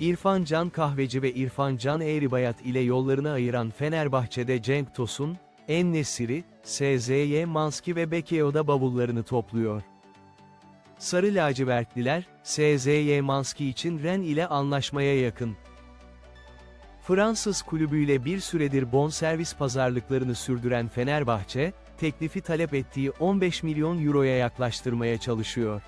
İrfan Can Kahveci ve İrfan Can Eğribayat ile yollarını ayıran Fenerbahçe'de Cenk Tosun, En-Nesyri, SZY Manski ve Bekeo'da bavullarını topluyor. Sarı lacivertliler, SZY Manski için Ren ile anlaşmaya yakın. Fransız kulübüyle bir süredir bonservis pazarlıklarını sürdüren Fenerbahçe, teklifi talep ettiği 15 milyon euroya yaklaştırmaya çalışıyor.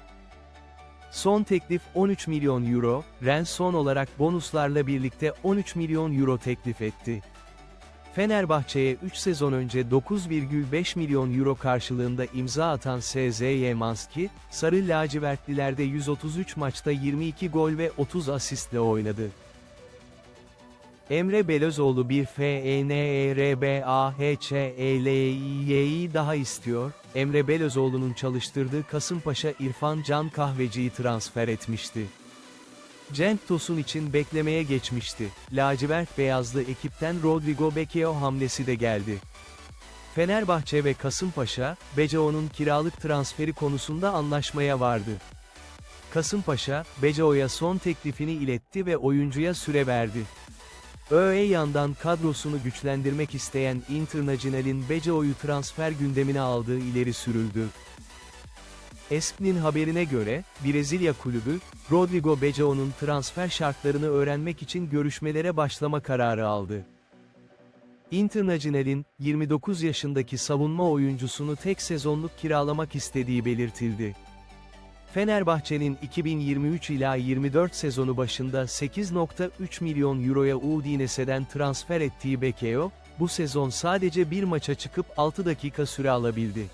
Son teklif 13 milyon euro, Ren son olarak bonuslarla birlikte 13 milyon euro teklif etti. Fenerbahçe'ye 3 sezon önce 9,5 milyon euro karşılığında imza atan SZY Manski, Sarı lacivertlilerde 133 maçta 22 gol ve 30 asistle oynadı. Emre Belözoğlu bir E FENERBAHÇELİ'yi daha istiyor, Emre Belözoğlu'nun çalıştırdığı Kasımpaşa İrfan Can Kahveci'yi transfer etmişti. Cenk Tosun için beklemeye geçmişti. Lacivert beyazlı ekipten Rodrigo Bekeo hamlesi de geldi. Fenerbahçe ve Kasımpaşa, Becao'nun kiralık transferi konusunda anlaşmaya vardı. Kasımpaşa, Becao'ya son teklifini iletti ve oyuncuya süre verdi. Öğe yandan kadrosunu güçlendirmek isteyen Internacional'in Becao'yu transfer gündemine aldığı ileri sürüldü. ESPN'in haberine göre, Brezilya kulübü, Rodrigo Becao'nun transfer şartlarını öğrenmek için görüşmelere başlama kararı aldı. Internacional'in, 29 yaşındaki savunma oyuncusunu tek sezonluk kiralamak istediği belirtildi. Fenerbahçe'nin 2023 ila 24 sezonu başında 8.3 milyon euroya Udinese'den transfer ettiği Bekeo, bu sezon sadece bir maça çıkıp 6 dakika süre alabildi.